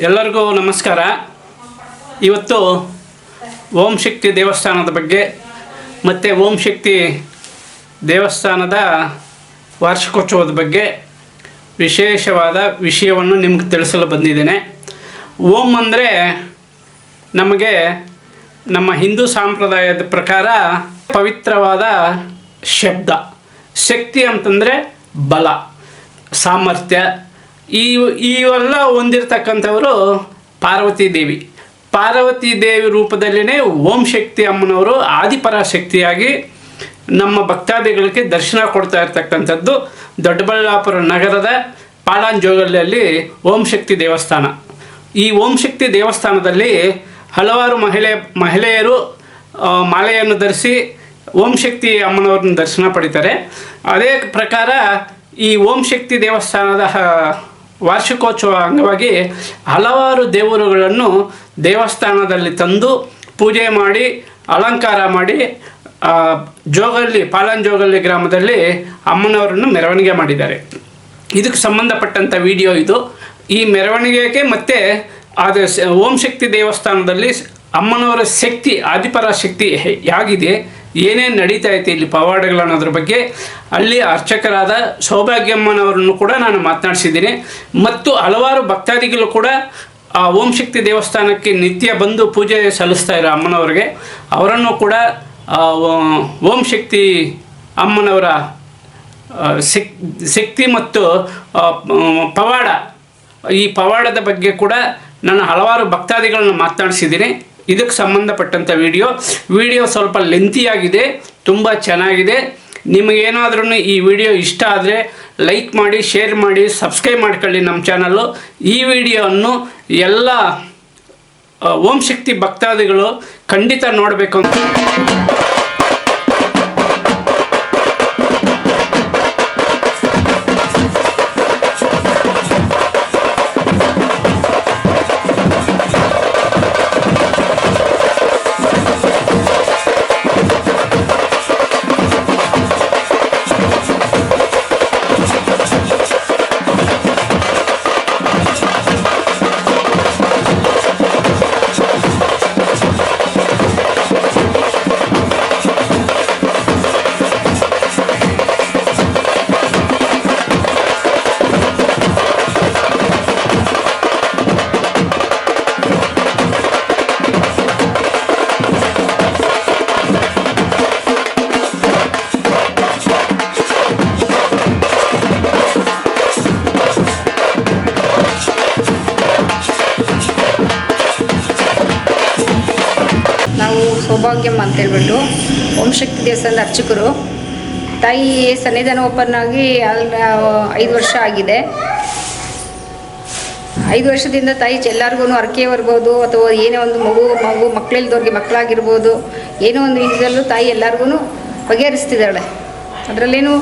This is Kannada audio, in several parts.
ಎಲ್ಲರಿಗೂ ನಮಸ್ಕಾರ. ಇವತ್ತು ಓಂ ಶಕ್ತಿ ದೇವಸ್ಥಾನದ ಬಗ್ಗೆ ಮತ್ತು ಓಂ ಶಕ್ತಿ ದೇವಸ್ಥಾನದ ವಾರ್ಷಿಕೋತ್ಸವದ ಬಗ್ಗೆ ವಿಶೇಷವಾದ ವಿಷಯವನ್ನು ನಿಮ್ಗೆ ತಿಳಿಸಲು ಬಂದಿದ್ದೇನೆ. ಓಂ ಅಂದರೆ ನಮಗೆ ನಮ್ಮ ಹಿಂದೂ ಸಂಪ್ರದಾಯದ ಪ್ರಕಾರ ಪವಿತ್ರವಾದ ಶಬ್ದ. ಶಕ್ತಿ ಅಂತಂದರೆ ಬಲ, ಸಾಮರ್ಥ್ಯ ಈ ಇವೆಲ್ಲ ಹೊಂದಿರತಕ್ಕಂಥವರು ಪಾರ್ವತಿ ದೇವಿ. ಪಾರ್ವತಿ ದೇವಿ ರೂಪದಲ್ಲಿನೇ ಓಂ ಶಕ್ತಿ ಅಮ್ಮನವರು ಆದಿಪರಾಶಕ್ತಿಯಾಗಿ ನಮ್ಮ ಭಕ್ತಾದಿಗಳಿಗೆ ದರ್ಶನ ಕೊಡ್ತಾ ಇರತಕ್ಕಂಥದ್ದು ದೊಡ್ಡಬಳ್ಳಾಪುರ ನಗರದ ಪಾಳಾಂಜೋಗಲ್ಲಿ ಓಂ ಶಕ್ತಿ ದೇವಸ್ಥಾನ. ಈ ಓಂ ಶಕ್ತಿ ದೇವಸ್ಥಾನದಲ್ಲಿ ಹಲವಾರು ಮಹಿಳೆ, ಮಹಿಳೆಯರು ಮಾಲೆಯನ್ನು ಧರಿಸಿ ಓಂ ಶಕ್ತಿ ಅಮ್ಮನವ್ರನ್ನ ದರ್ಶನ ಪಡಿತಾರೆ. ಅದೇ ಪ್ರಕಾರ ಈ ಓಂ ಶಕ್ತಿ ದೇವಸ್ಥಾನದ ವಾರ್ಷಿಕೋತ್ಸವ ಅಂಗವಾಗಿ ಹಲವಾರು ದೇವರುಗಳನ್ನು ದೇವಸ್ಥಾನದಲ್ಲಿ ತಂದು ಪೂಜೆ ಮಾಡಿ, ಅಲಂಕಾರ ಮಾಡಿ ಜೋಗಲ್ಲಿ ಪಾಲಂಜೋಗಲ್ಲಿ ಗ್ರಾಮದಲ್ಲಿ ಅಮ್ಮನವರನ್ನು ಮೆರವಣಿಗೆ ಮಾಡಿದ್ದಾರೆ. ಇದಕ್ಕೆ ಸಂಬಂಧಪಟ್ಟಂಥ ವಿಡಿಯೋ ಇದು. ಈ ಮೆರವಣಿಗೆಗೆ ಮತ್ತೆ ಅದು ಓಂ ಶಕ್ತಿ ದೇವಸ್ಥಾನದಲ್ಲಿ ಅಮ್ಮನವರ ಶಕ್ತಿ ಆದಿಪರ ಶಕ್ತಿ ಹೇಗಿದೆ ಏನೇನು ನಡೀತಾ ಐತೆ ಇಲ್ಲಿ ಪವಾಡಗಳು ಅನ್ನೋದ್ರ ಬಗ್ಗೆ, ಅಲ್ಲಿ ಅರ್ಚಕರಾದ ಸೌಭಾಗ್ಯಮ್ಮನವರನ್ನು ಕೂಡ ನಾನು ಮಾತನಾಡಿಸಿದ್ದೀನಿ. ಮತ್ತು ಹಲವಾರು ಭಕ್ತಾದಿಗಳು ಕೂಡ ಆ ಓಂ ಶಕ್ತಿ ದೇವಸ್ಥಾನಕ್ಕೆ ನಿತ್ಯ ಬಂದು ಪೂಜೆ ಸಲ್ಲಿಸ್ತಾ ಇರೋ ಅಮ್ಮನವರಿಗೆ. ಅವರನ್ನು ಕೂಡ ಓಂ ಶಕ್ತಿ ಅಮ್ಮನವರ ಶಕ್, ಶಕ್ತಿ ಮತ್ತು ಪವಾಡ, ಈ ಪವಾಡದ ಬಗ್ಗೆ ಕೂಡ ನಾನು ಹಲವಾರು ಭಕ್ತಾದಿಗಳನ್ನು ಮಾತನಾಡಿಸಿದ್ದೀನಿ. ಇದಕ್ಕೆ ಸಂಬಂಧಪಟ್ಟಂಥ ವಿಡಿಯೋ ವಿಡಿಯೋ ಸ್ವಲ್ಪ ಲೆಂತಿಯಾಗಿದೆ ತುಂಬ ಚೆನ್ನಾಗಿದೆ. ನಿಮಗೇನಾದ್ರೂ ಈ ವಿಡಿಯೋ ಇಷ್ಟ ಆದರೆ ಲೈಕ್ ಮಾಡಿ ಶೇರ್ ಮಾಡಿ ಸಬ್ಸ್ಕ್ರೈಬ್ ಮಾಡ್ಕೊಳ್ಳಿ ನಮ್ಮ ಚಾನಲ್ಲು ಈ ವಿಡಿಯೋವನ್ನು ಎಲ್ಲ ಓಂ ಶಕ್ತಿ ಭಕ್ತಾದಿಗಳು ಖಂಡಿತ ನೋಡಬೇಕು ಅಂತ. ಅಂತ ಹೇಳ್ಬಿಟ್ಟು ಓಂ ಶಕ್ತಿ ದೇವಸ್ಥಾನದ ಅರ್ಚಕರು. ತಾಯಿ ಸನ್ನಿಧಾನ ಓಪನ್ ಆಗಿ ಐದು ವರ್ಷ ಆಗಿದೆ. ಐದು ವರ್ಷದಿಂದ ತಾಯಿ ಎಲ್ಲರಿಗೂ ಅರಕೆ ಬರ್ಬೋದು ಅಥವಾ ಏನೇ ಒಂದು ಮಗು ಮಗು ಮಕ್ಕಳಿಲ್ದವ್ರಿಗೆ ಮಕ್ಕಳಾಗಿರ್ಬೋದು ಏನೋ ಒಂದು ವಿಧದಲ್ಲೂ ತಾಯಿ ಎಲ್ಲರಿಗೂ ಬಗೆಹರಿಸ್ತಿದ್ದಾಳೆ. ಅದರಲ್ಲೇನು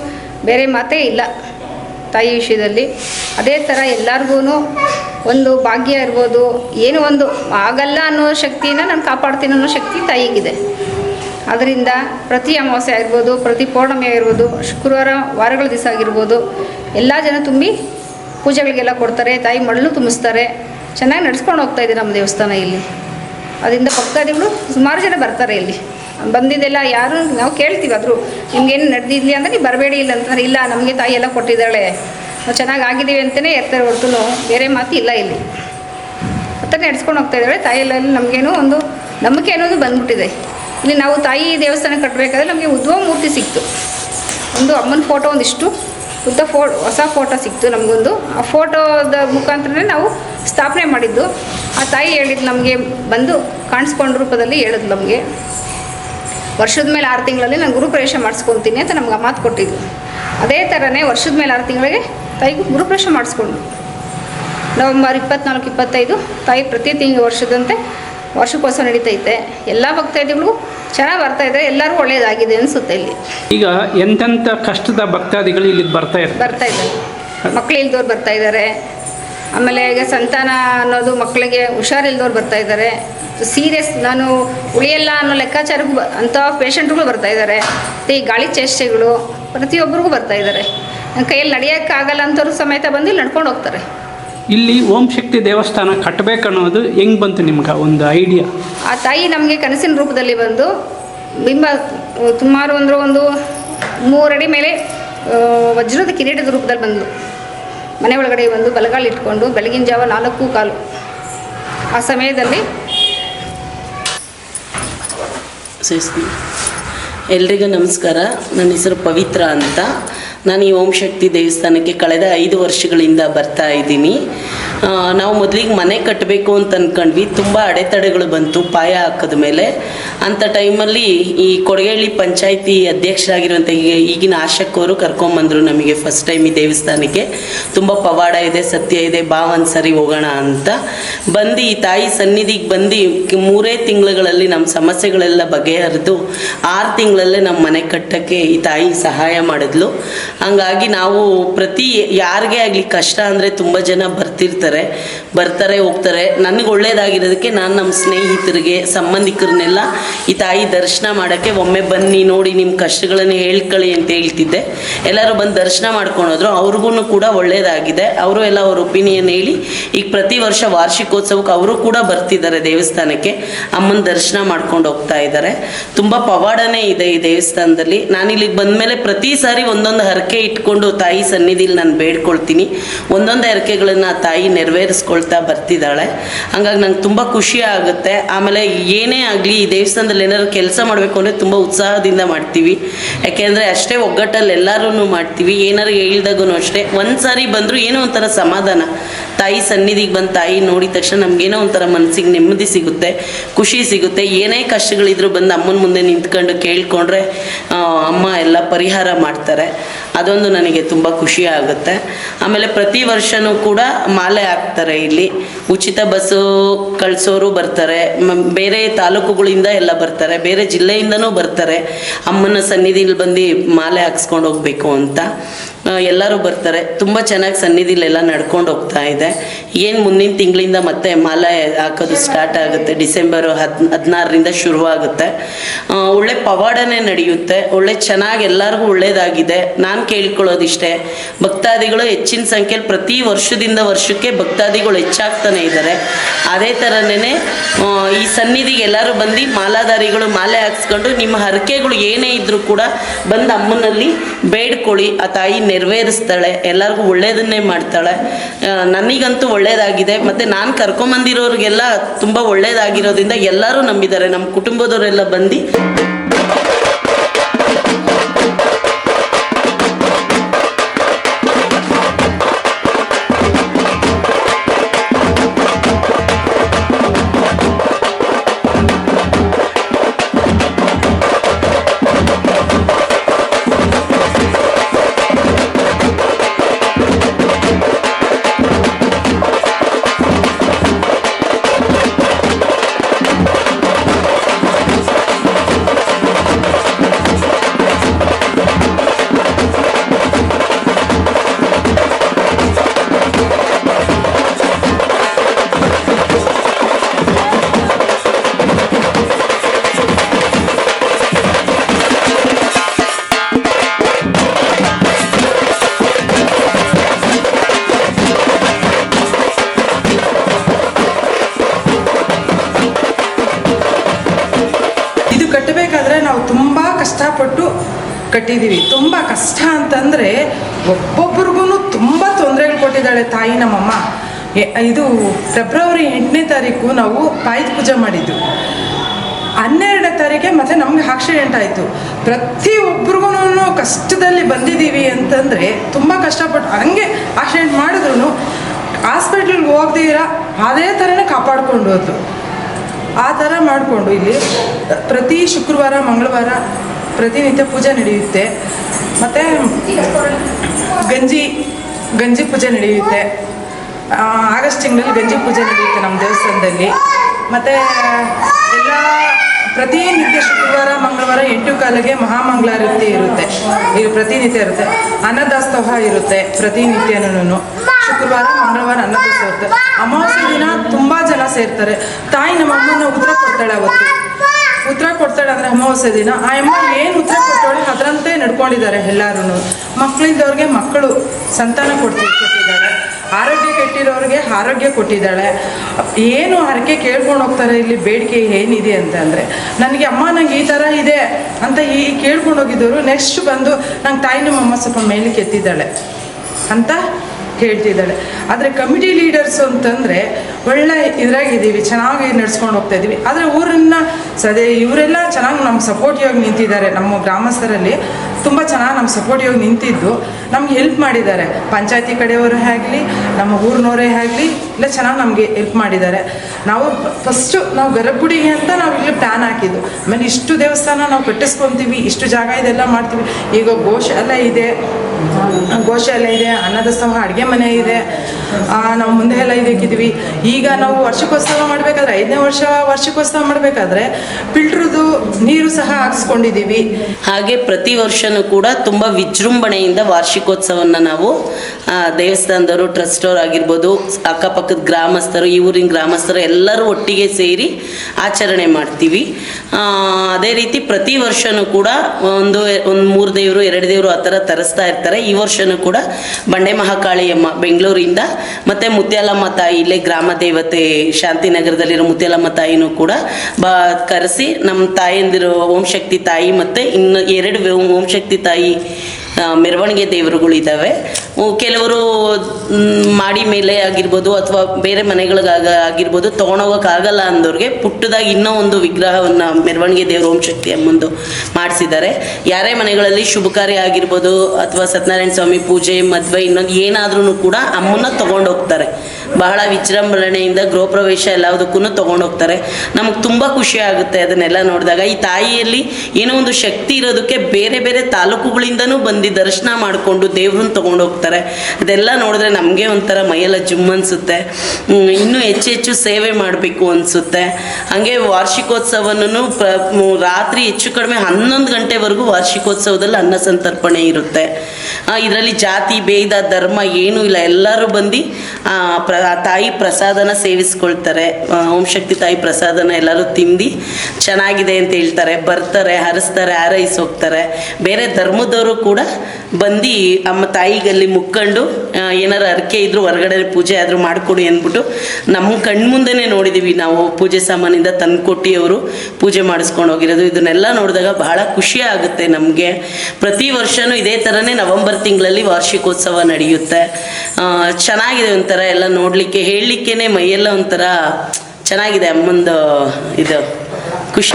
ಬೇರೆ ಮಾತೇ ಇಲ್ಲ. ತಾಯಿ ವಿಷಯದಲ್ಲಿ ಅದೇ ಥರ ಎಲ್ಲರಿಗೂ ಒಂದು ಭಾಗ್ಯ ಇರ್ಬೋದು, ಏನು ಒಂದು ಆಗಲ್ಲ ಅನ್ನೋ ಶಕ್ತಿನ ನಾನು ಕಾಪಾಡ್ತೀನಿ ಅನ್ನೋ ಶಕ್ತಿ ತಾಯಿಗಿದೆ. ಅದರಿಂದ ಪ್ರತಿ ಅಮಾವಾಸ್ಯೆ ಆಗಿರ್ಬೋದು, ಪ್ರತಿ ಪೌರ್ಣಮಿ ಆಗಿರ್ಬೋದು, ಶುಕ್ರವಾರ ವಾರಗಳ ದಿವಸ ಆಗಿರ್ಬೋದು, ಎಲ್ಲ ಜನ ತುಂಬಿ ಪೂಜೆಗಳಿಗೆಲ್ಲ ಕೊಡ್ತಾರೆ, ತಾಯಿ ಮಡಲು ತುಂಬಿಸ್ತಾರೆ, ಚೆನ್ನಾಗಿ ನಡೆಸ್ಕೊಂಡು ಹೋಗ್ತಾ ಇದೆ ನಮ್ಮ ದೇವಸ್ಥಾನ ಇಲ್ಲಿ. ಅದರಿಂದ ಭಕ್ತಾದಿಗಳು ಸುಮಾರು ಜನ ಬರ್ತಾರೆ ಇಲ್ಲಿ. ಬಂದಿದ್ದೆಲ್ಲ ಯಾರು, ನಾವು ಕೇಳ್ತೀವಿ ಆದರೂ. ನಿಮ್ಗೇನು ನಡೆದಿದ್ಲಿ ಅಂದರೆ ನೀವು ಬರಬೇಡಿ ಇಲ್ಲ ಅಂತಂದ್ರೆ ಇಲ್ಲ, ನಮಗೆ ತಾಯಿ ಎಲ್ಲ ಕೊಟ್ಟಿದ್ದಾಳೆ. ನಾವು ಚೆನ್ನಾಗಿ ಆಗಿದ್ದೀವಿ ಅಂತಲೇ ಇರ್ತಾರೆ ಹೊರತು ಬೇರೆ ಮಾತು ಇಲ್ಲ ಇಲ್ಲಿ. ಮತ್ತೆ ನಡೆಸ್ಕೊಂಡು ಹೋಗ್ತಾ ಇದ್ದಾಳೆ ತಾಯಿಯಲ್ಲಿ ನಮಗೇನೋ ಒಂದು ನಂಬಿಕೆ ಅನ್ನೋದು ಬಂದ್ಬಿಟ್ಟಿದೆ. ಇಲ್ಲಿ ನಾವು ತಾಯಿ ದೇವಸ್ಥಾನ ಕಟ್ಟಬೇಕಾದ್ರೆ ನಮಗೆ ಉದ್ವ ಮೂರ್ತಿ ಸಿಕ್ತು. ಒಂದು ಅಮ್ಮನ ಫೋಟೋ ಒಂದಿಷ್ಟು, ಉದ್ದ ಫೋ, ಹೊಸ ಫೋಟೋ ಸಿಕ್ತು ನಮಗೊಂದು. ಆ ಫೋಟೋದ ಮುಖಾಂತರನೇ ನಾವು ಸ್ಥಾಪನೆ ಮಾಡಿದ್ದು. ಆ ತಾಯಿ ಹೇಳಿದ್ದು ನಮಗೆ ಬಂದು ಕಾಣಿಸ್ಕೊಂಡ ರೂಪದಲ್ಲಿ ಹೇಳಿದ್ಲು ನಮಗೆ. ವರ್ಷದ ಮೇಲೆ ಆರು ತಿಂಗಳಲ್ಲಿ ನಾನು ಗುರುಪ್ರವೇಶ ಮಾಡಿಸ್ಕೊತೀನಿ ಅಂತ ನಮ್ಗೆ ಮಾತು ಕೊಟ್ಟಿದ್ದು ಅದೇ ಥರನೇ ವರ್ಷದ ಮೇಲೆ ಆರು ತಿಂಗಳಿಗೆ ತಾಯಿಗೂ ಗುರುಪ್ರವೇಶ ಮಾಡಿಸ್ಕೊಂಡು ನವಂಬರ್ ಇಪ್ಪತ್ನಾಲ್ಕು ಇಪ್ಪತ್ತೈದು ತಾಯಿ ಪ್ರತಿ ತಿಂಗಳು ವರ್ಷದಂತೆ ವರ್ಷಕ್ಕೋಸ್ಕರ ನಡೀತೈತೆ. ಎಲ್ಲ ಭಕ್ತಾದಿಗಳಿಗೂ ಚೆನ್ನಾಗಿ ಬರ್ತಾ ಇದ್ದಾರೆ ಎಲ್ಲರಿಗೂ ಒಳ್ಳೆಯದಾಗಿದೆ ಅನಿಸುತ್ತೆ ಇಲ್ಲಿ. ಈಗ ಎಂತೆಂಥ ಕಷ್ಟದ ಭಕ್ತಾದಿಗಳು ಇಲ್ಲಿಗೆ ಬರ್ತಾ ಇರ್ತಾರೆ? ಬರ್ತಾ ಇದ್ದಾರೆ. ಮಕ್ಕಳು ಇಲ್ದವ್ರು ಬರ್ತಾ ಇದ್ದಾರೆ. ಆಮೇಲೆ ಈಗ ಸಂತಾನ ಅನ್ನೋದು ಮಕ್ಕಳಿಗೆ ಹುಷಾರಿಲ್ದವ್ರು ಬರ್ತಾ ಇದ್ದಾರೆ. ಸೀರಿಯಸ್ ನಾನು ಉಳಿಯಲ್ಲ ಅನ್ನೋ ಲೆಕ್ಕಾಚಾರಕ್ಕೂ ಅಂತ ಅಂಥ ಪೇಷಂಟ್ಗಳು ಬರ್ತಾ ಇದ್ದಾರೆ. ಮತ್ತು ಈ ಗಾಳಿ ಚೇಷ್ಟೆಗಳು ಪ್ರತಿಯೊಬ್ಬರಿಗೂ ಬರ್ತಾ ಇದ್ದಾರೆ. ನನ್ನ ಕೈಯಲ್ಲಿ ನಡೆಯೋಕ್ಕಾಗಲ್ಲ ಅಂಥವ್ರು ಸಮೇತ ಬಂದು ನಡ್ಕೊಂಡು ಹೋಗ್ತಾರೆ. ಇಲ್ಲಿ ಓಂ ಶಕ್ತಿ ದೇವಸ್ಥಾನ ಕಟ್ಟಬೇಕು ಅನ್ನೋದು ಹೆಂಗೆ ಬಂತು ನಿಮ್ಗೆ ಒಂದು ಐಡಿಯಾ? ಆ ತಾಯಿ ನಮಗೆ ಕನಸಿನ ರೂಪದಲ್ಲಿ ಬಂದು ಬಿಂಬ ಸುಮಾರು ಅಂದರೆ ಒಂದು ಮೂರಡಿ ಮೇಲೆ ವಜ್ರದ ಕಿರೀಟದ ರೂಪದಲ್ಲಿ ಬಂದು ಮನೆ ಒಳಗಡೆ ಒಂದು ಬಲಗಾಲು ಇಟ್ಕೊಂಡು ಬೆಳಗಿನ ಜಾವ ನಾಲ್ಕು ಕಾಲು. ಆ ಸಮಯದಲ್ಲಿ ಎಲ್ರಿಗೂ ನಮಸ್ಕಾರ. ನನ್ನ ಹೆಸರು ಪವಿತ್ರ ಅಂತ. ನಾನು ಈ ಓಂ ಶಕ್ತಿ ದೇವಸ್ಥಾನಕ್ಕೆ ಕಳೆದ ಐದು ವರ್ಷಗಳಿಂದ ಬರ್ತಾ ಇದ್ದೀನಿ. ನಾವು ಮೊದಲಿಗೆ ಮನೆ ಕಟ್ಟಬೇಕು ಅಂತ ಅಂದ್ಕೊಂಡ್ವಿ ತುಂಬ ಅಡೆತಡೆಗಳು ಬಂತು, ಪಾಯ ಹಾಕಿದ ಮೇಲೆ. ಅಂಥ ಟೈಮಲ್ಲಿ ಈ ಕೊಡಗೇಳಿ ಪಂಚಾಯಿತಿ ಅಧ್ಯಕ್ಷರಾಗಿರುವಂಥ ಈಗ ಈಗಿನ ಆಶಕ್ಕವರು ಕರ್ಕೊಂಬಂದರು ನಮಗೆ ಫಸ್ಟ್ ಟೈಮ್ ಈ ದೇವಸ್ಥಾನಕ್ಕೆ. ತುಂಬ ಪವಾಡ ಇದೆ, ಸತ್ಯ ಇದೆ ಬಾ ಒಂದು ಸರಿ ಹೋಗೋಣ ಅಂತ. ಬಂದು ಈ ತಾಯಿ ಸನ್ನಿಧಿಗೆ ಬಂದು ಮೂರೇ ತಿಂಗಳುಗಳಲ್ಲಿ ನಮ್ಮ ಸಮಸ್ಯೆಗಳೆಲ್ಲ ಬಗೆಹರಿದು ಆರು ತಿಂಗಳಲ್ಲೇ ನಮ್ಮ ಮನೆ ಕಟ್ಟಕ್ಕೆ ಈ ತಾಯಿ ಸಹಾಯ ಮಾಡಿದ್ಲು. ಹಂಗಾಗಿ ನಾವು ಪ್ರತಿ ಯಾರಿಗೆ ಆಗಲಿ ಕಷ್ಟ ಅಂದರೆ ತುಂಬ ಜನ ಬರ್ತಿರ್ತಾರೆ. ಬರ್ತಾರೆ ಹೋಗ್ತಾರೆ. ನನಗೆ ಒಳ್ಳೇದಾಗಿರೋದಕ್ಕೆ ನಾನು ನಮ್ಮ ಸ್ನೇಹಿತರಿಗೆ ಸಂಬಂಧಿಕರನ್ನೆಲ್ಲ ಈ ತಾಯಿ ದರ್ಶನ ಮಾಡೋಕ್ಕೆ ಒಮ್ಮೆ ಬನ್ನಿ, ನೋಡಿ ನಿಮ್ಮ ಕಷ್ಟಗಳನ್ನು ಹೇಳ್ಕೊಳ್ಳಿ ಅಂತ ಹೇಳ್ತಿದ್ದೆ. ಎಲ್ಲರೂ ಬಂದು ದರ್ಶನ ಮಾಡ್ಕೊಂಡೋದ್ರು ಅವ್ರಿಗೂ ಕೂಡ ಒಳ್ಳೇದಾಗಿದೆ. ಅವರು ಎಲ್ಲ ಅವ್ರ ಒಪಿನಿಯನ್ ಹೇಳಿ, ಈಗ ಪ್ರತಿ ವರ್ಷ ವಾರ್ಷಿಕೋತ್ಸವಕ್ಕೆ ಅವರು ಕೂಡ ಬರ್ತಿದ್ದಾರೆ ದೇವಸ್ಥಾನಕ್ಕೆ. ಅಮ್ಮನ ದರ್ಶನ ಮಾಡ್ಕೊಂಡು ಹೋಗ್ತಾ ಇದ್ದಾರೆ. ತುಂಬ ಪವಾಡನೇ ಇದೆ ಈ ದೇವಸ್ಥಾನದಲ್ಲಿ. ನಾನು ಇಲ್ಲಿಗೆ ಬಂದಮೇಲೆ ಪ್ರತಿ ಸಾರಿ ಒಂದೊಂದು ಹರಕೆ ಇಟ್ಕೊಂಡು ತಾಯಿ ಸನ್ನಿಧಿಲಿ ನಾನು ಬೇಡ್ಕೊಳ್ತೀನಿ. ಒಂದೊಂದು ಹರಕೆಗಳನ್ನು ತಾಯಿ ನೆರವೇರಿಸ್ಕೊಳ್ತಾ ಬರ್ತಿದ್ದಾಳೆ. ಹಂಗಾಗಿ ನಂಗೆ ತುಂಬ ಖುಷಿ ಆಗುತ್ತೆ. ಆಮೇಲೆ ಏನೇ ಆಗಲಿ ಈ ದೇವಸ್ಥಾನದಲ್ಲಿ ಏನಾದ್ರು ಕೆಲಸ ಮಾಡಬೇಕು ಅಂದರೆ ತುಂಬ ಉತ್ಸಾಹದಿಂದ ಮಾಡ್ತೀವಿ. ಯಾಕೆಂದರೆ ಅಷ್ಟೇ ಒಗ್ಗಟ್ಟಲ್ಲಿ ಎಲ್ಲರೂ ಮಾಡ್ತೀವಿ. ಏನಾದ್ರು ಹೇಳ್ದಾಗೂ ಅಷ್ಟೇ. ಒಂದು ಸಾರಿ ಬಂದರೂ ಏನೋ ಒಂಥರ ಸಮಾಧಾನ. ತಾಯಿ ಸನ್ನಿಧಿಗೆ ಬಂದು ತಾಯಿ ನೋಡಿದ ತಕ್ಷಣ ನಮಗೇನೋ ಒಂಥರ ಮನಸ್ಸಿಗೆ ನೆಮ್ಮದಿ ಸಿಗುತ್ತೆ, ಖುಷಿ ಸಿಗುತ್ತೆ. ಏನೇ ಕಷ್ಟಗಳಿದ್ರು ಬಂದು ಅಮ್ಮನ ಮುಂದೆ ನಿಂತ್ಕೊಂಡು ಕೇಳಿಕೊಂಡ್ರೆ ಅಮ್ಮ ಎಲ್ಲ ಪರಿಹಾರ ಮಾಡ್ತಾರೆ. ಅದೊಂದು ನನಗೆ ತುಂಬ ಖುಷಿ ಆಗುತ್ತೆ. ಆಮೇಲೆ ಪ್ರತಿ ವರ್ಷವೂ ಕೂಡ ಮಾಲೆ ಹಾಕ್ತಾರೆ ಇಲ್ಲಿ. ಉಚಿತ ಬಸ್ಸು ಕಳಿಸೋರು ಬರ್ತಾರೆ. ಬೇರೆ ತಾಲೂಕುಗಳಿಂದ ಎಲ್ಲ ಬರ್ತಾರೆ. ಬೇರೆ ಜಿಲ್ಲೆಯಿಂದನೂ ಬರ್ತಾರೆ. ಅಮ್ಮನ ಸನ್ನಿಧಿಲಿ ಬಂದು ಮಾಲೆ ಹಾಕ್ಸ್ಕೊಂಡು ಹೋಗ್ಬೇಕು ಅಂತ. ಎಲ್ಲರೂ ಬರ್ತಾರೆ. ತುಂಬ ಚೆನ್ನಾಗಿ ಸನ್ನಿಧಿಲೆಲ್ಲ ನಡ್ಕೊಂಡು ಹೋಗ್ತಾ ಇದೆ. ಏನು ಮುಂದಿನ ತಿಂಗಳಿಂದ ಮತ್ತೆ ಮಾಲೆ ಹಾಕೋದು ಸ್ಟಾರ್ಟ್ ಆಗುತ್ತೆ. ಡಿಸೆಂಬರ್ ಹದ್, ಹದಿನಾರರಿಂದ ಶುರುವಾಗುತ್ತೆ. ಒಳ್ಳೆ ಪವಾಡನೇ ನಡೆಯುತ್ತೆ. ಒಳ್ಳೆ ಚೆನ್ನಾಗಿ ಎಲ್ಲರಿಗೂ ಒಳ್ಳೇದಾಗಿದೆ. ನಾನು ಕೇಳ್ಕೊಳ್ಳೋದಿಷ್ಟೇ. ಭಕ್ತಾದಿಗಳು ಹೆಚ್ಚಿನ ಸಂಖ್ಯೆಯಲ್ಲಿ ಪ್ರತಿ ವರ್ಷದಿಂದ ವರ್ಷಕ್ಕೆ ಭಕ್ತಾದಿಗಳು ಹೆಚ್ಚಾಗ್ತಾನೆ ಇದ್ದಾರೆ ಅದೇ ಥರನೇ ಈ ಸನ್ನಿಧಿಗೆ ಎಲ್ಲರೂ ಬಂದು ಮಾಲಾಧಾರಿಗಳು ಮಾಲೆ ಹಾಕ್ಸ್ಕೊಂಡು ನಿಮ್ಮ ಹರಕೆಗಳು ಏನೇ ಇದ್ರೂ ಕೂಡ ಬಂದು ಅಮ್ಮನಲ್ಲಿ ಬೇಡ್ಕೊಳ್ಳಿ. ಆ ತಾಯಿ ನೆರವೇರಿಸ್ತಾಳೆ, ಎಲ್ಲರಿಗೂ ಒಳ್ಳೇದನ್ನೇ ಮಾಡ್ತಾಳೆ. ನನಗಂತೂ ಒಳ್ಳೇದಾಗಿದೆ. ಮತ್ತು ನಾನು ಕರ್ಕೊಂಬಂದಿರೋರಿಗೆಲ್ಲ ತುಂಬ ಒಳ್ಳೇದಾಗಿರೋದ್ರಿಂದ ಎಲ್ಲರೂ ನಂಬಿದ್ದಾರೆ. ನಮ್ಮ ಕುಟುಂಬದವರೆಲ್ಲ ಬಂದು ಕೊಟ್ಟಿದ್ದಾಳೆ ತಾಯಿ ನಮ್ಮಮ್ಮ. ಇದು ಫೆಬ್ರವರಿ ಎಂಟನೇ ತಾರೀಕು ನಾವು ಪಾಯ್ದ ಪೂಜೆ ಮಾಡಿದ್ದು. ಹನ್ನೆರಡನೇ ತಾರೀಕೆ ಮತ್ತೆ ನಮ್ಗೆ ಆಕ್ಸಿಡೆಂಟ್ ಆಯಿತು. ಪ್ರತಿಯೊಬ್ಬರಿಗೂ ಕಷ್ಟದಲ್ಲಿ ಬಂದಿದ್ದೀವಿ ಅಂತಂದರೆ ತುಂಬ ಕಷ್ಟಪಟ್ಟು ಹಂಗೆ ಆಕ್ಸಿಡೆಂಟ್ ಮಾಡಿದ್ರು ಹಾಸ್ಪಿಟ್ಲಿಗೆ ಹೋಗ್ದಿರ ಅದೇ ಥರನೇ ಕಾಪಾಡ್ಕೊಂಡು ಹೋದ್ರು. ಆ ಥರ ಮಾಡಿಕೊಂಡು ಇಲ್ಲಿ ಪ್ರತಿ ಶುಕ್ರವಾರ, ಮಂಗಳವಾರ ಪ್ರತಿನಿತ್ಯ ಪೂಜೆ ನಡೆಯುತ್ತೆ. ಮತ್ತು ಗಂಜಿ ಗಂಜಿ ಪೂಜೆ ನಡೆಯುತ್ತೆ. ಆಗಸ್ಟ್ ತಿಂಗಳಲ್ಲಿ ಗಂಜಿ ಪೂಜೆ ನಡೆಯುತ್ತೆ ನಮ್ಮ ದೇವಸ್ಥಾನದಲ್ಲಿ. ಮತ್ತು ಎಲ್ಲ ಪ್ರತಿನಿತ್ಯ ಶುಕ್ರವಾರ, ಮಂಗಳವಾರ, ಎಂಟು ಕಾಲಿಗೆ ಮಹಾಮಂಗಳಾರತಿ ಇರುತ್ತೆ. ಇದು ಪ್ರತಿನಿತ್ಯ ಇರುತ್ತೆ. ಅನ್ನದಾಸೋಹ ಇರುತ್ತೆ ಪ್ರತಿನಿತ್ಯನೂ ಶುಕ್ರವಾರ, ಮಂಗಳವಾರ ಅನ್ನದಾಸೋಹ ಇರುತ್ತೆ. ಅಮಾವಾಸ್ಯೆ ದಿನ ತುಂಬ ಜನ ಸೇರ್ತಾರೆ. ತಾಯಿ ನಮ್ಮ ಅಮ್ಮನ ಉತ್ತರ ಕೊಡ್ತಾಳೆ ಅವತ್ತು. ಉತ್ತರ ಕೊಡ್ತಾಳೆ ಅಂದರೆ ಅಮಾವಾಸ್ಯೆ ದಿನ. ಆ ಅಮ್ಮ ಏನು ಉತ್ತರ ಕೊಡ್ತಾಳೆ ಅದರಂತೆ ನಡ್ಕೊಂಡಿದ್ದಾರೆ ಎಲ್ಲರೂ ಮಕ್ಕಳಿದ್ದವ್ರಿಗೆ ಮಕ್ಕಳು ಸಂತಾನ ಕೊಡ್ತಿ ಕೊಟ್ಟಿದ್ದಾಳೆ. ಆರೋಗ್ಯ ಕೆಟ್ಟಿರೋರಿಗೆ ಆರೋಗ್ಯ ಕೊಟ್ಟಿದ್ದಾಳೆ. ಏನು ಹರಕೆ ಕೇಳ್ಕೊಂಡು ಹೋಗ್ತಾರೆ ಇಲ್ಲಿ ಬೇಡಿಕೆ ಏನಿದೆ ಅಂತ ಅಂದರೆ. ನನಗೆ ಅಮ್ಮ ನಂಗೆ ಈ ಥರ ಇದೆ ಅಂತ ಈ ಕೇಳ್ಕೊಂಡು ಹೋಗಿದ್ದವರು ನೆಕ್ಸ್ಟ್ ಬಂದು ನಂಗೆ ತಾಯಿ ನಮ್ಮಮ್ಮ ಸ್ವಲ್ಪ ಮೇಲಕ್ಕೆ ಎತ್ತಿದ್ದಾಳೆ ಅಂತ ಹೇಳ್ತಿದ್ದಾಳೆ. ಆದರೆ ಕಮಿಟಿ ಲೀಡರ್ಸ್ ಅಂತಂದರೆ ಒಳ್ಳೆ ಇದ್ರಾಗಿದ್ದೀವಿ, ಚೆನ್ನಾಗಿ ನಡ್ಸ್ಕೊಂಡು ಹೋಗ್ತಾ ಇದ್ದೀವಿ. ಆದರೆ ಊರನ್ನ ಸದೇ ಇವರೆಲ್ಲ ಚೆನ್ನಾಗಿ ನಮ್ಮ ಸಪೋರ್ಟಿವಾಗಿ ನಿಂತಿದ್ದಾರೆ. ನಮ್ಮ ಗ್ರಾಮಸ್ಥರಲ್ಲಿ ತುಂಬ ಚೆನ್ನಾಗಿ ನಮ್ಮ ಸಪೋರ್ಟಿವಾಗಿ ನಿಂತಿದ್ದು. ನಮ್ಗೆ ಹೆಲ್ಪ್ ಮಾಡಿದ್ದಾರೆ. ಪಂಚಾಯತಿ ಕಡೆಯವರು ಆಗಲಿ, ನಮ್ಮ ಊರಿನವರೇ ಆಗಲಿ ಇಲ್ಲ ಚೆನ್ನಾಗಿ ನಮಗೆ ಹೆಲ್ಪ್ ಮಾಡಿದ್ದಾರೆ. ನಾವು ಫಸ್ಟು ನಾವು ಗರಗುಡಿಗೆ ಅಂತ ನಾವು ಇಲ್ಲಿ ಪ್ಲ್ಯಾನ್ ಹಾಕಿದ್ದು. ಆಮೇಲೆ ಇಷ್ಟು ದೇವಸ್ಥಾನ ನಾವು ಕಟ್ಟಿಸ್ಕೊತೀವಿ, ಇಷ್ಟು ಜಾಗ ಇದೆಲ್ಲ ಮಾಡ್ತೀವಿ. ಈಗ ಗೋಶಾಲೆ ಇದೆ. ಗೋಶಾಲೆ ಇದೆ, ಅನ್ನದ ಅಡುಗೆ ಮನೆ ಇದೆ. ನಾವು ಮುಂದೆ ಎಲ್ಲ ಇದಕ್ಕಿದ್ವಿ ಈಗ ನಾವು ವರ್ಷಕ್ಕೋತ್ಸವ ಮಾಡಬೇಕಾದ್ರೆ ಐದನೇ ವರ್ಷ ವರ್ಷಕ್ಕೋತ್ಸವ ಮಾಡಬೇಕಾದ್ರೆ ಫಿಲ್ಟ್ರದು ನೀರು ಸಹ ಹಾಕ್ಸ್ಕೊಂಡಿದ್ದೀವಿ. ಹಾಗೆ ಪ್ರತಿ ವರ್ಷನೂ ಕೂಡ ತುಂಬ ವಿಜೃಂಭಣೆಯಿಂದ ವಾರ್ಷಿಕೋತ್ಸವವನ್ನು ನಾವು ದೇವಸ್ಥಾನದವರು ಟ್ರಸ್ಟವ್ರು ಆಗಿರ್ಬೋದು, ಅಕ್ಕಪಕ್ಕದ ಗ್ರಾಮಸ್ಥರು, ಈ ಊರಿನ ಗ್ರಾಮಸ್ಥರು ಎಲ್ಲರೂ ಒಟ್ಟಿಗೆ ಸೇರಿ ಆಚರಣೆ ಮಾಡ್ತೀವಿ. ಅದೇ ರೀತಿ ಪ್ರತಿ ವರ್ಷನೂ ಕೂಡ ಒಂದು ಒಂದು ಮೂರು ದೇವರು, ಎರಡು ದೇವರು ಆ ಥರ ತರಿಸ್ತಾ ಇರ್ತಾರೆ. ಈ ವರ್ಷನೂ ಕೂಡ ಬಂಡೆ ಮಹಾಕಾಳಿಯಮ್ಮ ಬೆಂಗಳೂರಿಂದ, ಮತ್ತು ಮುತ್ಯಾಲಮ್ಮ ತಾಯಿ ಇಲ್ಲೇ ಗ್ರಾಮ ದೇವತೆ ಶಾಂತಿನಗರದಲ್ಲಿರೋ ಮುತ್ಯಲಮ್ಮ ತಾಯಿನೂ ಕೂಡ ಬಾ ಕರೆಸಿ ನಮ್ಮ ತಾಯಂದಿರು ಓಂ ಶಕ್ತಿ ತಾಯಿ ಮತ್ತು ಇನ್ನು ಎರಡು ಓಂಶಕ್ತಿ ತಾಯಿ ಮೆರವಣಿಗೆ ದೇವರುಗಳಿದ್ದಾವೆ ಕೆಲವರು ಮಾಡಿ ಮೇಲೆ ಆಗಿರ್ಬೋದು ಅಥವಾ ಬೇರೆ ಮನೆಗಳಿಗಾಗ ಆಗಿರ್ಬೋದು ತೊಗೊಂಡೋಗೋಕ್ಕಾಗಲ್ಲ ಅಂದವ್ರಿಗೆ ಪುಟ್ಟದಾಗಿ ಇನ್ನೂ ಒಂದು ವಿಗ್ರಹವನ್ನು ಮೆರವಣಿಗೆ ದೇವರು ಓಂ ಶಕ್ತಿ ಅಮ್ಮಂದು ಮಾಡಿಸಿದ್ದಾರೆ. ಯಾರೇ ಮನೆಗಳಲ್ಲಿ ಶುಭ ಕಾರ್ಯ ಆಗಿರ್ಬೋದು ಅಥವಾ ಸತ್ಯನಾರಾಯಣ ಸ್ವಾಮಿ ಪೂಜೆ, ಮದುವೆ ಇನ್ನೊಂದು ಏನಾದ್ರೂ ಕೂಡ ಅಮ್ಮನ್ನ ತೊಗೊಂಡೋಗ್ತಾರೆ. ಬಹಳ ವಿಜೃಂಭಣೆಯಿಂದ ಗೃಹಪ್ರವೇಶ ಎಲ್ಲದಕ್ಕೂ ತೊಗೊಂಡೋಗ್ತಾರೆ ನಮಗೆ ತುಂಬ ಖುಷಿ ಆಗುತ್ತೆ ಅದನ್ನೆಲ್ಲ ನೋಡಿದಾಗ. ಈ ತಾಯಿಯಲ್ಲಿ ಏನೋ ಒಂದು ಶಕ್ತಿ ಇರೋದಕ್ಕೆ ಬೇರೆ ಬೇರೆ ತಾಲೂಕುಗಳಿಂದನೂ ಬಂದು ದರ್ಶನ ಮಾಡಿಕೊಂಡು ದೇವ್ರನ್ನ ತೊಗೊಂಡೋಗ್ತಾರೆ ಅದೆಲ್ಲ ನೋಡಿದ್ರೆ ನಮಗೆ ಒಂಥರ ಮೈಯೆಲ್ಲ ಜುಮ್ ಅನಿಸುತ್ತೆ. ಇನ್ನೂ ಹೆಚ್ಚು ಹೆಚ್ಚು ಸೇವೆ ಮಾಡಬೇಕು ಅನಿಸುತ್ತೆ. ಹಾಗೆ ವಾರ್ಷಿಕೋತ್ಸವನೂ ರಾತ್ರಿ ಹೆಚ್ಚು ಕಡಿಮೆ ಹನ್ನೊಂದು ಗಂಟೆವರೆಗೂ ವಾರ್ಷಿಕೋತ್ಸವದಲ್ಲಿ ಅನ್ನ ಸಂತರ್ಪಣೆ ಇರುತ್ತೆ. ಇದರಲ್ಲಿ ಜಾತಿ, ಭೇದ, ಧರ್ಮ ಏನೂ ಇಲ್ಲ. ಎಲ್ಲರೂ ಬಂದು ಪ್ರ ತಾಯಿ ಪ್ರಸಾದನ ಸೇವಿಸ್ಕೊಳ್ತಾರೆ. ಆ, ಓಂ ಶಕ್ತಿ ತಾಯಿ ಪ್ರಸಾದನ ಎಲ್ಲರೂ ತಿಂದು ಚೆನ್ನಾಗಿದೆ ಅಂತ ಹೇಳ್ತಾರೆ. ಬರ್ತಾರೆ ಹರಿಸ್ತಾರೆ ಆರೈಸಿ ಹೋಗ್ತಾರೆ. ಬೇರೆ ಧರ್ಮದವರು ಕೂಡ ಬಂದು ಅಮ್ಮ ತಾಯಿಗಲ್ಲಿ ಮುಕ್ಕೊಂಡು ಏನಾರು ಅರ್ಕೆ ಇದ್ರು ಹೊರಗಡೆ ಪೂಜೆ ಆದರೂ ಮಾಡಿಕೊಡಿ ಅಂದ್ಬಿಟ್ಟು ನಮ್ಮ ಕಣ್ಮುಂದೆನೇ ನೋಡಿದ್ದೀವಿ ನಾವು ಪೂಜೆ ಸಾಮಾನಿಂದ ತಂದುಕೊಟ್ಟು ಅವರು ಪೂಜೆ ಮಾಡಿಸ್ಕೊಂಡು ಹೋಗಿರೋದು. ಇದನ್ನೆಲ್ಲ ನೋಡಿದಾಗ ಬಹಳ ಖುಷಿ ಆಗುತ್ತೆ ನಮಗೆ. ಪ್ರತಿ ವರ್ಷವೂ ಇದೇ ಥರನೇ ನವೆಂಬರ್ ತಿಂಗಳಲ್ಲಿ ವಾರ್ಷಿಕೋತ್ಸವ ನಡೆಯುತ್ತೆ. ಚೆನ್ನಾಗಿದೆ ಒಂಥರ ಎಲ್ಲ ನೋಡಲಿಕ್ಕೆ ಹೇಳಲಿಕ್ಕೇನೆ ಮೈಯೆಲ್ಲ ಒಂಥರ ಚೆನ್ನಾಗಿದೆ ಅಮ್ಮಂದು ಇದು. ಖುಷಿ.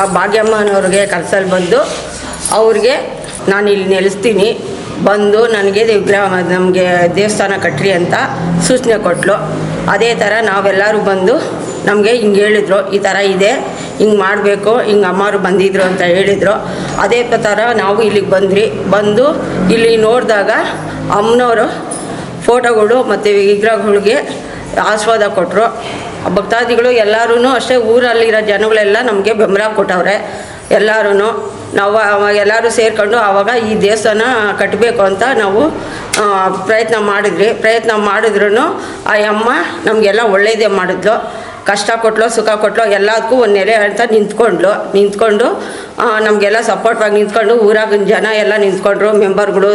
ಆ ಭಾಗ್ಯಮ್ಮನವ್ರಿಗೆ ಕರ್ಸಲ್ಲಿ ಬಂದು, ಅವ್ರಿಗೆ ನಾನು ಇಲ್ಲಿ ನೆಲೆಸ್ತೀನಿ. ಬಂದು ನನಗೆ ವಿಗ್ರಹ, ನಮಗೆ ದೇವಸ್ಥಾನ ಕಟ್ಟ್ರಿ ಅಂತ ಸೂಚನೆ ಕೊಟ್ಟಳು ಅದೇ ಥರ ನಾವೆಲ್ಲರೂ ಬಂದು ನಮಗೆ ಹಿಂಗೆ ಹೇಳಿದ್ರು, ಈ ಥರ ಇದೆ, ಹಿಂಗೆ ಮಾಡಬೇಕು, ಹಿಂಗೆ ಅಮ್ಮರು ಬಂದಿದ್ರು ಅಂತ ಹೇಳಿದರು. ಅದೇ ಥರ ನಾವು ಇಲ್ಲಿಗೆ ಬಂದ್ರಿ ಬಂದು ಇಲ್ಲಿ ನೋಡಿದಾಗ ಅಮ್ಮನವರು ಫೋಟೋಗಳು ಮತ್ತು ವಿಗ್ರಹಗಳಿಗೆ ಆಸ್ವಾದ ಕೊಟ್ಟರು ಭಕ್ತಾದಿಗಳು ಎಲ್ಲರೂ ಅಷ್ಟೇ ಊರಲ್ಲಿರೋ ಜನಗಳೆಲ್ಲ ನಮಗೆ ಬೆಂಬಲ ಕೊಟ್ಟವ್ರೆ. ಎಲ್ಲರೂ ನಾವು ಎಲ್ಲರೂ ಸೇರಿಕೊಂಡು ಆವಾಗ ಈ ದೇವಸ್ಥಾನ ಕಟ್ಟಬೇಕು ಅಂತ ನಾವು ಪ್ರಯತ್ನ ಮಾಡಿದ್ವಿ. ಪ್ರಯತ್ನ ಮಾಡಿದ್ರು ಆ ಅಮ್ಮ ನಮಗೆಲ್ಲ ಒಳ್ಳೆಯದೇ ಮಾಡಿದ್ಲು. ಕಷ್ಟ ಕೊಟ್ಲು, ಸುಖ ಕೊಟ್ಲು ಎಲ್ಲದಕ್ಕೂ ಒಂದು ನೆಲೆ ಅಂತ ನಿಂತ್ಕೊಂಡ್ಲು. ನಿಂತ್ಕೊಂಡು ನಮಗೆಲ್ಲ ಸಪೋರ್ಟ್ವಾಗಿ ನಿಂತ್ಕೊಂಡು, ಊರಾಗಿನ ಜನ ಎಲ್ಲ ನಿಂತ್ಕೊಂಡ್ರು, ಮೆಂಬರ್ಗಳು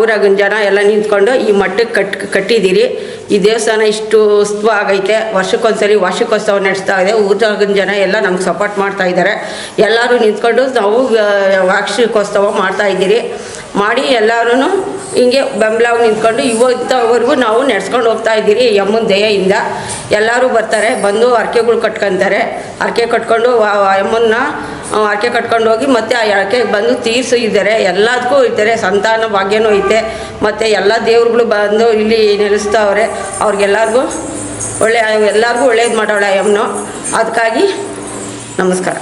ಊರಾಗಿನ ಜನ ಎಲ್ಲ ನಿಂತ್ಕೊಂಡು, ಈ ಮಟ್ಟಕ್ಕೆ ಕಟ್ ಕಟ್ಟಿದ್ದೀರಿ ಈ ದೇವಸ್ಥಾನ ಇಷ್ಟು ಉತ್ಸವ ಆಗೈತೆ. ವರ್ಷಕ್ಕೊಂದ್ಸರಿ ವಾರ್ಷಿಕೋತ್ಸವ ನಡೆಸ್ತಾ ಇದೆ. ಊರಾಗಿನ ಜನ ಎಲ್ಲ ನಮ್ಗೆ ಸಪೋರ್ಟ್ ಮಾಡ್ತಾ ಇದ್ದಾರೆ ಎಲ್ಲರೂ ನಿಂತ್ಕೊಂಡು ನಾವು ವಾರ್ಷಿಕೋತ್ಸವ ಮಾಡ್ತಾ ಇದ್ದೀರಿ. ಮಾಡಿ ಎಲ್ಲರೂ ಹಿಂಗೆ ಬೆಂಬಲವಾಗಿ ನಿಂತ್ಕೊಂಡು ಇವತ್ತವರೆಗೂ ನಾವು ನಡೆಸ್ಕೊಂಡು ಹೋಗ್ತಾ ಇದ್ದೀರಿ ಯಮ್ಮನ ದಯೆಯಿಂದ. ಎಲ್ಲರೂ ಬರ್ತಾರೆ, ಬಂದು ಹರಕೆಗಳು ಕಟ್ಕೊಂತಾರೆ. ಹರಕೆ ಕಟ್ಕೊಂಡು ಯಮ್ಮನ್ನ ಹರಕೆ ಕಟ್ಕೊಂಡು ಹೋಗಿ ಮತ್ತೆ ಆ ಹರಕೆ ಬಂದು ತೀರ್ಸು ಇದ್ದಾರೆ. ಎಲ್ಲದಕ್ಕೂ ಇದ್ದಾರೆ, ಸಂತಾನ ಭಾಗ್ಯನೂ ಐತೆ. ಮತ್ತು ಎಲ್ಲ ದೇವ್ರುಗಳು ಬಂದು ಇಲ್ಲಿ ನೆಲೆಸ್ತಾವ್ರೆ. ಅವ್ರಿಗೆಲ್ಲರಿಗೂ ಒಳ್ಳೆ, ಎಲ್ಲರಿಗೂ ಒಳ್ಳೇದು ಮಾಡೋಳ ಯಮ್ಮನು ಅದಕ್ಕಾಗಿ ನಮಸ್ಕಾರ.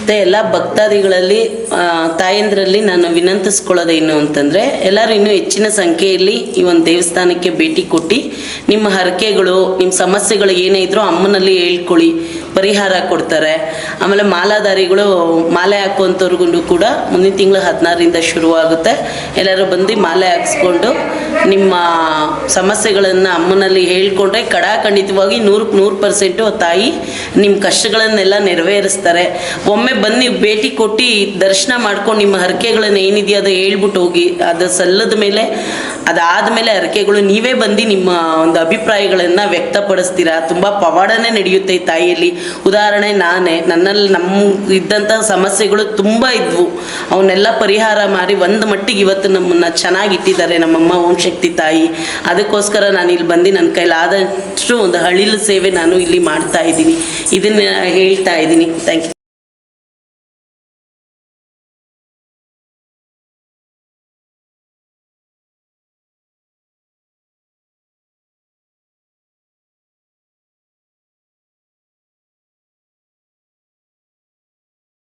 ಮತ್ತು ಎಲ್ಲ ಭಕ್ತಾದಿಗಳಲ್ಲಿ ತಾಯಂದ್ರಲ್ಲಿ ನಾನು ವಿನಂತಿಸ್ಕೊಳ್ಳೋದೇನು ಅಂತಂದರೆ, ಎಲ್ಲರೂ ಇನ್ನೂ ಹೆಚ್ಚಿನ ಸಂಖ್ಯೆಯಲ್ಲಿ ಈ ಒಂದು ದೇವಸ್ಥಾನಕ್ಕೆ ಭೇಟಿ ಕೊಟ್ಟು, ನಿಮ್ಮ ಹರಕೆಗಳು, ನಿಮ್ಮ ಸಮಸ್ಯೆಗಳು ಏನೇ ಇದ್ರೂ ಅಮ್ಮನಲ್ಲಿ ಹೇಳ್ಕೊಳ್ಳಿ, ಪರಿಹಾರ ಕೊಡ್ತಾರೆ. ಆಮೇಲೆ ಮಾಲಾಧಾರಿಗಳು ಮಾಲೆ ಹಾಕುವಂಥವ್ರಿಗೂ ಕೂಡ ಮುಂದಿನ ತಿಂಗಳು ಹದಿನಾರರಿಂದ ಶುರುವಾಗುತ್ತೆ. ಎಲ್ಲರೂ ಬಂದು ಮಾಲೆ ಹಾಕ್ಸ್ಕೊಂಡು, ನಿಮ್ಮ ಸಮಸ್ಯೆಗಳನ್ನು ಅಮ್ಮನಲ್ಲಿ ಹೇಳ್ಕೊಂಡ್ರೆ ಕಡಾಖಂಡಿತವಾಗಿ ನೂರಕ್ಕೆ ನೂರು ಪರ್ಸೆಂಟು ತಾಯಿ ನಿಮ್ಮ ಕಷ್ಟಗಳನ್ನೆಲ್ಲ ನೆರವೇರಿಸ್ತಾರೆ. ಒಮ್ಮೆ ಬಂದು ಬನ್ನಿ, ಭೇಟಿ ಕೊಟ್ಟು ದರ್ಶನ ಮಾಡ್ಕೊಂಡು ನಿಮ್ಮ ಹರಕೆಗಳನ್ನು ಏನಿದೆಯೋ ಅದು ಹೇಳ್ಬಿಟ್ಟು ಹೋಗಿ, ಅದು ಸಲ್ಲದ ಮೇಲೆ, ಅದಾದ ಮೇಲೆ ಹರಕೆಗಳು ನೀವೇ ಬಂದು ನಿಮ್ಮ ಒಂದು ಅಭಿಪ್ರಾಯಗಳನ್ನು ವ್ಯಕ್ತಪಡಿಸ್ತೀರಾ? ತುಂಬ ಪವಾಡನೇ ನಡೆಯುತ್ತೆ ಈ ತಾಯಿಯಲ್ಲಿ. ಉದಾಹರಣೆ ನಾನೇ, ನನ್ನಲ್ಲಿ ನಮ್ಮ ಇದ್ದಂಥ ಸಮಸ್ಯೆಗಳು ತುಂಬ ಇದ್ವು. ಅವನ್ನೆಲ್ಲ ಪರಿಹಾರ ಮಾಡಿ ಒಂದು ಮಟ್ಟಿಗೆ ಇವತ್ತು ನಮ್ಮನ್ನು ಚೆನ್ನಾಗಿ ಇಟ್ಟಿದ್ದಾರೆ ನಮ್ಮಮ್ಮ ಓಂ ಶಕ್ತಿ ತಾಯಿ. ಅದಕ್ಕೋಸ್ಕರ ನಾನು ಇಲ್ಲಿ ಬಂದು ನನ್ನ ಕೈಲಾದಷ್ಟು ಒಂದು ಹಳಿಲು ಸೇವೆ ನಾನು ಇಲ್ಲಿ ಮಾಡ್ತಾ ಇದ್ದೀನಿ. ಇದನ್ನು ಹೇಳ್ತಾ ಇದ್ದೀನಿ. Thank you